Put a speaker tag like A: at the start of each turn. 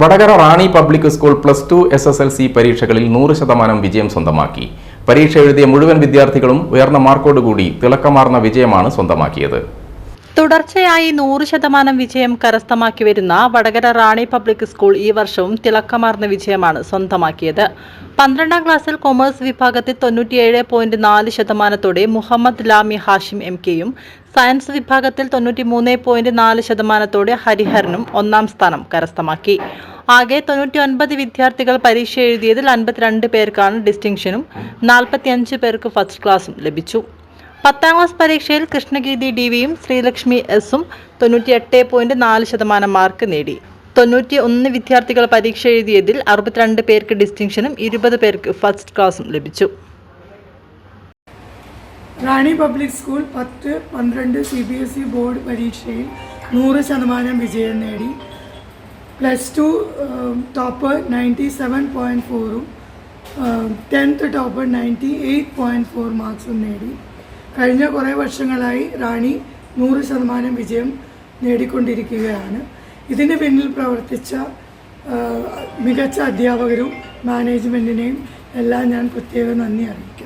A: Vadakara Rani public school plus two S S L C പരീക്ഷകളിൽ നൂറ് ശതമാനം വിജയം സ്വന്തമാക്കി. പരീക്ഷ എഴുതിയ മുഴുവൻ വിദ്യാർത്ഥികളും ഉയർന്ന മാർക്കോടുകൂടി തിളക്കമാർന്ന വിജയമാണ് സ്വന്തമാക്കിയത്.
B: തുടർച്ചയായി നൂറ് ശതമാനം വിജയം കരസ്ഥമാക്കി വരുന്ന വടകര റാണി പബ്ലിക് സ്കൂൾ ഈ വർഷവും തിളക്കമാർന്ന വിജയമാണ് സ്വന്തമാക്കിയത്. പന്ത്രണ്ടാം ക്ലാസ്സിൽ കൊമേഴ്സ് വിഭാഗത്തിൽ തൊണ്ണൂറ്റിയേഴ് പോയിന്റ് നാല് ശതമാനത്തോടെ മുഹമ്മദ് ലാമി ഹാഷിം എം കെയും സയൻസ് വിഭാഗത്തിൽ തൊണ്ണൂറ്റി മൂന്ന് പോയിന്റ് നാല് ശതമാനത്തോടെ ഹരിഹരനും ഒന്നാം സ്ഥാനം കരസ്ഥമാക്കി. ആകെ തൊണ്ണൂറ്റി ഒൻപത് വിദ്യാർത്ഥികൾ പരീക്ഷ എഴുതിയതിൽ അൻപത്തിരണ്ട് പേർക്കാണ് ഡിസ്റ്റിങ്ഷനും നാൽപ്പത്തിയഞ്ച് പേർക്ക് ഫസ്റ്റ് ക്ലാസും ലഭിച്ചു. പത്താം ക്ലാസ് പരീക്ഷയിൽ കൃഷ്ണഗീതി ഡി വിയും ശ്രീലക്ഷ്മി എസും തൊണ്ണൂറ്റിയെട്ട് പോയിന്റ് നാല് ശതമാനം മാർക്ക് നേടി. തൊണ്ണൂറ്റി ഒന്ന് വിദ്യാർത്ഥികൾ പരീക്ഷ എഴുതിയതിൽ അറുപത്തിരണ്ട് പേർക്ക് ഡിസ്റ്റിങ്ഷനും ഇരുപത് പേർക്ക് ഫസ്റ്റ് ക്ലാസും ലഭിച്ചു.
C: റാണി പബ്ലിക് സ്കൂൾ പത്ത് പന്ത്രണ്ട് C B S E board പരീക്ഷയിൽ നൂറ് ശതമാനം വിജയം നേടി. Plus two topper ninety seven point ഫോറും tenth topper ninety eight point four മാർക്സും നേടി. കഴിഞ്ഞ കുറേ വർഷങ്ങളായി റാണി നൂറ് ശതമാനം വിജയം നേടിക്കൊണ്ടിരിക്കുകയാണ്. ഇതിന് പിന്നിൽ പ്രവർത്തിച്ച മികച്ച അധ്യാപകരും മാനേജ്മെന്റിനെയും എല്ലാം ഞാൻ പ്രത്യേകം നന്ദി അറിയിക്കുന്നു.